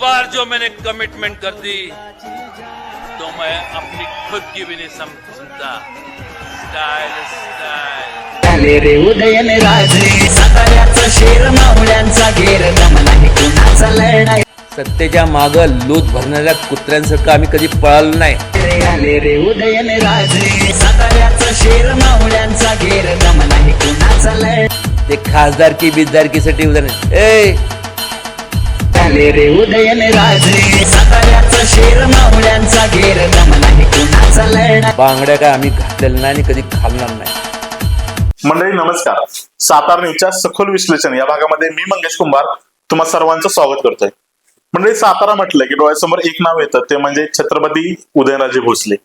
बार जो मैंने कमिटमेंट कर दी तो मैं अपनी खुद की भी नहीं सम, सुनता स्टाइल स्टाइल आले रे उदयन राजे साताऱ्याचा शेर मावळ्यांचा घेर दम नाही कुणाचा लढाई? सत्तेच्या माग लूत भरणाऱ्या कुत्र्यांसारखं आम्ही कधी पळालो नाही. रे आले रे उदयन राजे साताऱ्याचा शेर मावळ्यांचा घेर नाही कुणाचा लढाई? ते खासदारकी बिजदारकीसाठी उदाहरण. ए आले रे उदयन राजे. साताऱ्याचा शेर मावळ्यांचा घेर दम नाही कुणाचा लढाई बांगड्या काय आम्ही घातलेल्या नाही आणि कधी घालणार नाही. मंडळी नमस्कार. सातारा न्यूजच्या सखोल विश्लेषण या भागामध्ये मी मंगेश कुंभार तुम्हा सर्वांचं स्वागत करतोय. मंडळी सातारा म्हटलं की डोळ्यासमोर एक नाव येतं ते म्हणजे छत्रपती उदयनराजे भोसले.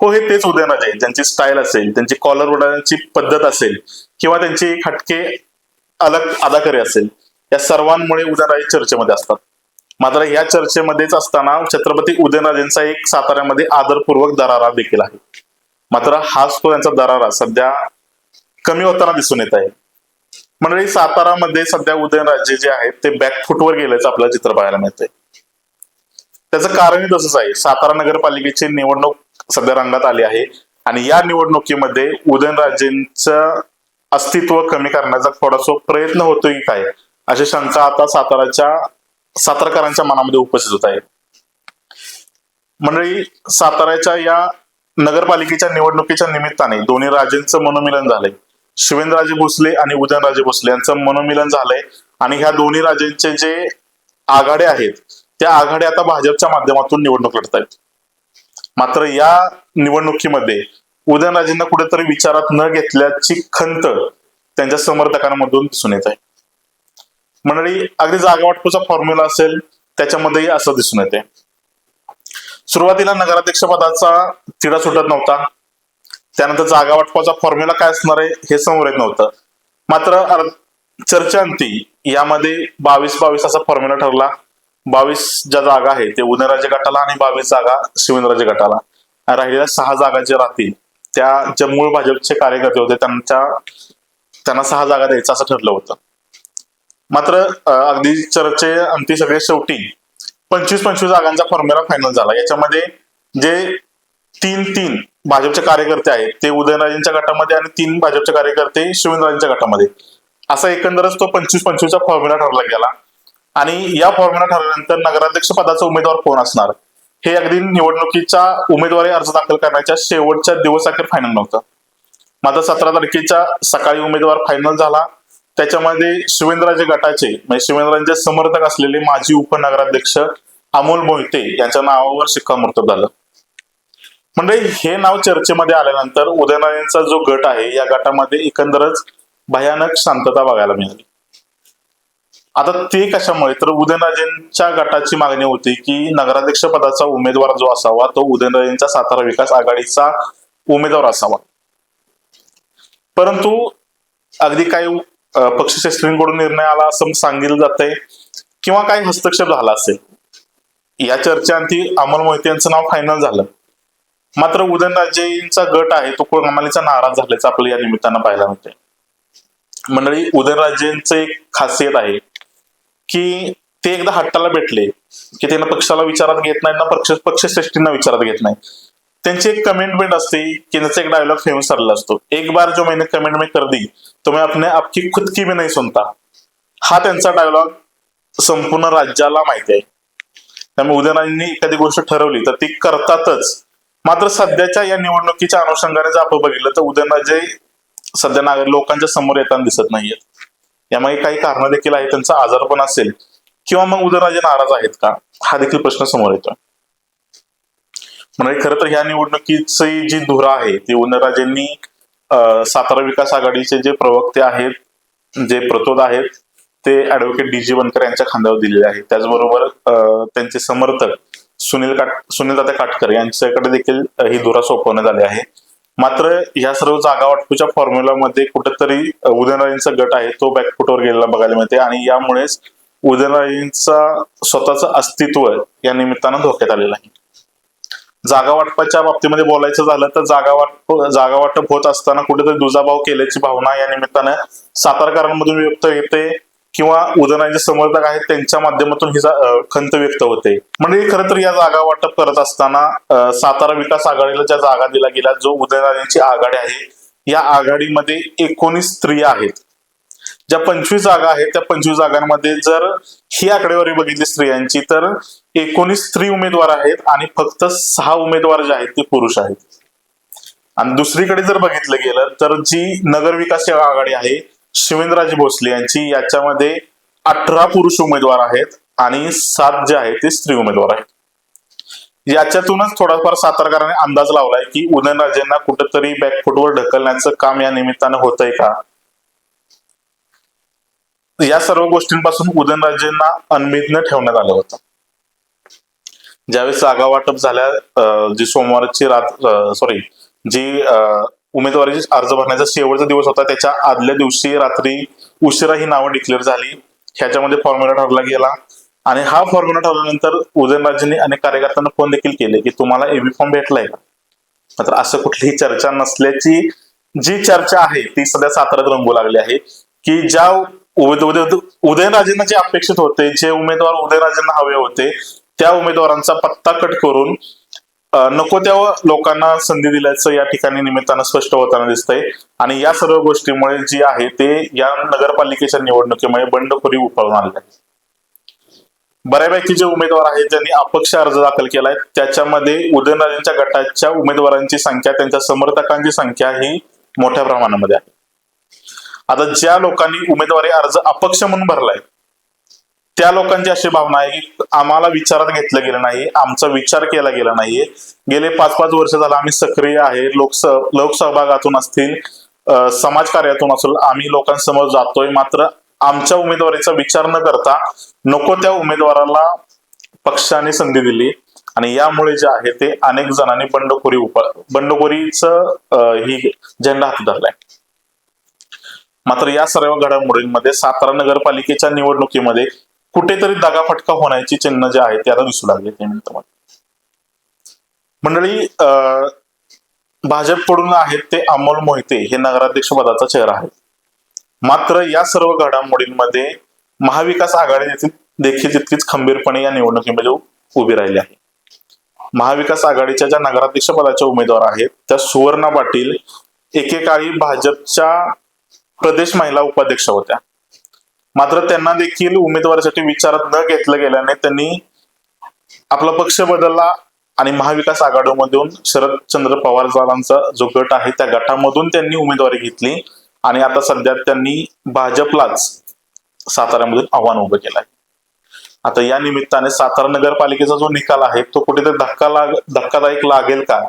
हो हे तेच उदयनराजे. ज्यांची स्टाईल असेल त्यांची कॉलर उडवण्याची पद्धत असेल किंवा त्यांची एक हटके अलग अदाकारी असेल. या सर्वांमुळे उदयनराजे चर्चेमध्ये असतात. मात्र या चर्चेमध्येच असताना छत्रपती उदयनराजेंचा एक साताऱ्यामध्ये आदरपूर्वक दरारा देखील आहे. मात्र हाच तो यांचा दरारा सध्या कमी होताना दिसून येत आहे. मंडळी सातारामध्ये सध्या उदयनराजे जे आहेत ते बॅकफुटवर गेल्याचं आपल्याला चित्र पाहायला मिळतंय. त्याचं कारणही तसंच आहे. सातारा नगरपालिकेची निवडणूक सध्या रंगात आली आहे आणि या निवडणुकीमध्ये उदयनराजेंचं अस्तित्व कमी करण्याचा थोडासा प्रयत्न होतोय की काय? अशी शंका आता साताराच्या सातारकरांच्या मनामध्ये उपस्थित होत आहे. मंडळी साताऱ्याच्या या नगरपालिकेच्या निवडणुकीच्या निमित्ताने दोन्ही राजेंचं मनोमिलन झालंय. शिवेंद्रराजे भोसले आणि उदयनराजे भोसले यांचं मनोमिलन झालंय. आणि ह्या दोन्ही राजेंचे जे आघाडे आहेत त्या आघाड्या आता भाजपच्या माध्यमातून निवडणूक लढत आहेत. मात्र या निवडणुकीमध्ये उदयनराजेंना कुठेतरी विचारात न घेतल्याची खंत त्यांच्या समर्थकांमधून दिसून येत आहे. मंडळी अगदी जागा वाटपूचा फॉर्म्युला असेल त्याच्यामध्येही असं दिसून येते. सुरुवातीला नगराध्यक्ष पदाचा तिढा सुटत नव्हता. त्यानंतर जागा वाटपाचा फॉर्म्युला काय असणार आहे हे समोर येत नव्हतं. मात्र चर्चांती यामध्ये बावीस बावीस असा फॉर्म्युला ठरला. बावीस ज्या जागा आहेत ते उदयराजे गटाला आणि बावीस जागा शिवेंद्रराजे गटाला. राहिलेल्या सहा जागा ज्या राहतील त्या ज्या मूळ भाजपचे कार्यकर्ते होते त्यांच्या त्यांना सहा जागा द्यायचं असं ठरलं होतं. मात्र अगदी चर्चे अंती सगळे शेवटी पंचवीस पंचवीस जागांचा फॉर्म्युला फायनल झाला. याच्यामध्ये जे तीन तीन भाजपचे कार्यकर्ते आहेत ते उदयनराजेंच्या गटामध्ये आणि तीन भाजपचे कार्यकर्ते शिवेंद्रराजेंच्या गटामध्ये. असा एकंदरच तो पंचवीस पंचवीसचा फॉर्म्युला ठरला गेला. आणि या फॉर्म्युला ठरल्यानंतर नगराध्यक्ष पदाचा उमेदवार कोण असणार? हे अगदी निवडणुकीच्या उमेदवारी अर्ज दाखल करण्याच्या शेवटच्या दिवस अखेर फायनल नव्हतं. मात्र सतरा तारखेच्या सकाळी उमेदवार फायनल झाला. त्याच्यामध्ये शिवेंद्रराजे गटाचे म्हणजे शिवेंद्रांचे समर्थक असलेले माजी उपनगराध्यक्ष अमोल मोहिते यांच्या नावावर शिक्कामोर्तब झालं. म्हणजे हे नाव चर्चेमध्ये आल्यानंतर उदयनराजेंचा जो गट आहे या गटामध्ये एकंदरच भयानक शांतता बघायला मिळाली. आता ते कशामुळे? तर उदयनराजेंच्या गटाची मागणी होती की नगराध्यक्ष पदाचा उमेदवार जो असावा तो उदयनराजेंचा सातारा विकास आघाडीचा उमेदवार असावा. परंतु अगदी काही पक्षश्रेष्ठींकडून निर्णय आला असं सांगितलं जातंय किंवा काही हस्तक्षेप झाला असेल? या चर्चेअंती अमोल मोहिते यांचं नाव फायनल झालं. मात्र उदयनराजेंचा गट आहे तो कोणामालीचा नाराज झाल्याचं आपल्याला या निमित्तानं पाहायला मिळते मंडळी उदयनराजेंचं एक खासियत आहे की ते एकदा हट्टाला भेटले की त्यांना पक्षाला विचारात घेत नाही ना पक्ष पक्षश्रेष्ठींना विचारात घेत नाही त्यांची एक कमेंटमेंट असते की त्यांचा एक डायलॉग फेमस ठरला असतो. एक बार जो मैंने कमेंट में कर दी तो मैं आपने आपकी खुद की भी नाही सुनता. हा त्यांचा डायलॉग संपूर्ण राज्याला माहिती आहे. त्यामुळे उदयनराजेंनी एखादी गोष्ट ठरवली तर ती करतातच. मात्र सध्याच्या या निवडणुकीच्या अनुषंगाने जर आपण बघितलं तर उदयनराजे सध्या नागरिक लोकांच्या समोर येताना दिसत नाहीयेत. यामागे काही कारण देखील आहे त्यांचा आजारपण असेल किंवा मग उदयनराजे नाराज आहेत का? हा देखील प्रश्न समोर येतोय. म्हणजे खरं तर ह्या निवडणुकीची जी धुरा आहे ती उदयनराजेंनी सातारा विकास आघाडीचे जे प्रवक्ते आहेत जे प्रतोद आहेत ते ऍडव्होकेट डी जी बनकर यांच्या खांद्यावर दिलेले आहेत. त्याचबरोबर त्यांचे समर्थक सुनील काट सुनील दादा काटकर यांच्याकडे देखील ही धुरा सोपवण्यात आली आहे. मात्र ह्या सर्व जागा वाटपूच्या फॉर्म्युलामध्ये कुठेतरी उदयनराजेंचा गट आहे तो बॅकफुटवर गेलेला बघायला मिळते आणि यामुळेच उदयनराजेंचा स्वतःचं अस्तित्व या निमित्तानं धोक्यात आलेलं आहे. जागा वाटपाच्या बाबतीमध्ये बोलायचं झालं तर जागा वाटप जागा वाटप होत असताना कुठेतरी दुजाभाव केल्याची भावना या निमित्तानं सातारकरांमधून व्यक्त येते किंवा उदयनराजे समर्थक आहेत त्यांच्या माध्यमातून ही खंत व्यक्त होते. म्हणजे खरं तर या जागा वाटप करत असताना सातारा विकास आघाडीला ज्या जागा दिला गेल्या जो उदयनाची आघाडी आहे या आघाडीमध्ये एकोणीस स्त्रिया आहेत. ज्या पंचवीस जागा आहेत त्या पंचवीस जागांमध्ये जर ही आकडेवारी बघितली स्त्रियांची तर एकोणीस स्त्री उमेदवार आहेत आणि फक्त सहा उमेदवार जे आहेत ते पुरुष आहेत. आणि दुसरीकडे जर बघितलं गेलं तर जी नगरविकास आघाडी आहे शिवेंद्रराजे भोसले यांची याच्यामध्ये अठरा पुरुष उमेदवार आहेत आणि सात जे आहेत ते स्त्री उमेदवार आहेत. याच्यातूनच थोडाफार सातारकरांनी अंदाज लावलाय की उदयनराजेंना कुठेतरी बॅकफुटवर ढकलण्याचं काम या निमित्तानं होतंय का? या सर्व गोष्टींपासून उदयनराजेंना अनभिज्ञ ठेवण्यात आलं होतं. ज्यावेळेस जागा वाटप झाल्या जी सोमवारची रात सॉरी जी उमेदवारी अर्ज भरण्याचा शेवटचा दिवस होता त्याच्या आदल्या दिवशी रात्री उशिरा ही नावं डिक्लेअर झाली. ह्याच्यामध्ये फॉर्म्युला ठरला गेला. आणि हा फॉर्म्युला ठरल्यानंतर उदयनराजेंनी अनेक कार्यकर्त्यांना फोन देखील केले की तुम्हाला एबी फॉर्म भेटलाय. का मात्र असं कुठलीही चर्चा नसल्याची जी चर्चा आहे ती सध्या साताऱ्यात रंगू लागली आहे की ज्या उद- उदयनराजेंना जे अपेक्षित होते जे उमेदवार उदयनराजेंना हवे होते त्या उमेदवारांचा पत्ता कट करून नको त्या लोकांना संधी दिल्याचं या ठिकाणी निमित्तानं स्पष्ट होताना दिसतंय. आणि या सर्व गोष्टीमुळे जी आहे ते या नगरपालिकेच्या निवडणुकीमुळे बंडखोरी उफाळून आलेली आहे बऱ्यापैकी जे उमेदवार आहेत ज्यांनी अपक्ष अर्ज दाखल केलाय त्याच्यामध्ये उदयनराजेंच्या गटाच्या उमेदवारांची संख्या त्यांच्या समर्थकांची संख्या ही मोठ्या प्रमाणामध्ये आहे. आता ज्या लोकांनी उमेदवारी अर्ज अपक्ष म्हणून भरलाय त्या लोकांची अशी भावना आहे की आम्हाला विचारात घेतलं गेलं नाही आमचा विचार केला गेला नाहीये. गेले पाच पाच वर्ष झालं आम्ही सक्रिय आहे लोकस लोकसहभागातून असतील समाज समाजकार्यातून असेल आम्ही लोकांसमोर जातोय मात्र आमच्या उमेदवारीचा विचार न करता नको त्या उमेदवाराला पक्षाने संधी दिली आणि यामुळे जे आहे ते अनेक जणांनी बंडखोरी उप बंडखोरीच ही झेंडा हात धरलाय. मात्र या सर्व घडामोडींमध्ये सातारा नगरपालिकेच्या निवडणुकीमध्ये कुठेतरी दगाफटका होण्याची चिन्ह जे आहे ते आता दिसू लागले मंडळी अं, भाजपकडून आहेत ते अमोल मोहिते हे नगराध्यक्ष पदाचा चेहरा आहे मात्र या सर्व घडामोडींमध्ये महाविकास आघाडी देखील देखील तितकीच खंबीरपणे या निवडणुकीमध्ये उभी राहिली आहे. महाविकास आघाडीच्या ज्या नगराध्यक्ष पदाच्या उमेदवार आहेत त्या सुवर्णा पाटील एकेकाळी भाजपच्या प्रदेश महिला उपाध्यक्ष होत्या. मात्र त्यांना देखील उमेदवारीसाठी विचारात न घेतलं गेल्याने त्यांनी आपला पक्ष बदलला आणि महाविकास आघाडीमधून शरदचंद्र पवार साहेबांचा जो गट आहे त्या गटामधून त्यांनी उमेदवारी घेतली आणि आता सध्या त्यांनी भाजपलाच साताऱ्यामधून आव्हान उभं केलंय. आता या निमित्ताने सातारा नगरपालिकेचा जो निकाल आहे तो कुठेतरी धक्का लाग धक्कादायक लागेल का?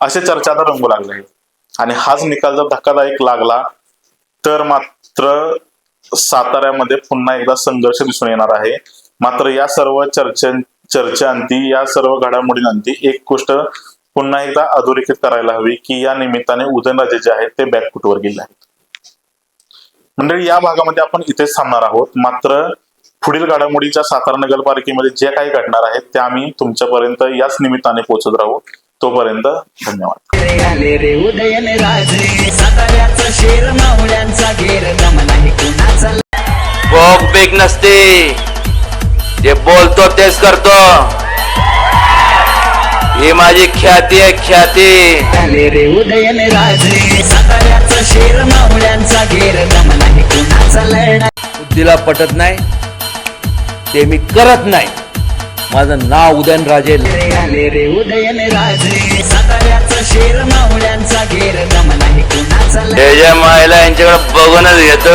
असे चर्चा आता रंगू लागले आणि हाच निकाल जर धक्कादायक लागला तर मात्र साताऱ्यामध्ये पुन्हा एकदा संघर्ष दिसून येणार आहे. मात्र या सर्व चर्चे चर्चांती या सर्व घडामोडींती एक गोष्ट पुन्हा एकदा अधोरेखित करायला हवी की या निमित्ताने उदयनराजे जे आहेत ते बॅकफुटवर गेले आहेत. म्हणजे या भागामध्ये आपण इथेच थांबणार आहोत. मात्र पुढील घडामोडीच्या सातारा नगरपालिकेमध्ये जे काही घडणार आहेत त्या आम्ही तुमच्यापर्यंत याच निमित्ताने पोहोचत राहू. तोपर्यंत धन्यवाद. रे आले रे उदयन राजे साताऱ्याचा शेर मावळ्यांचा घेर दमला कुणाचा भोग बेग नसते जे बोलतो तेच करतो. ही माझी ख्याती आहे ख्याती. आले रे उदयन राजे साताऱ्याचा शेर मावळ्यांचा घेर दमला हे कुणाचा लढा बुद्धीला पटत नाही ते मी करत नाही. माझं नाव आले रे उदयन राजे. साताऱ्याचा शेर मावळ्यांचा घेर दमला हे कुणाचा लढा त्याच्या मायला यांच्याकडे बघूनच घेतो.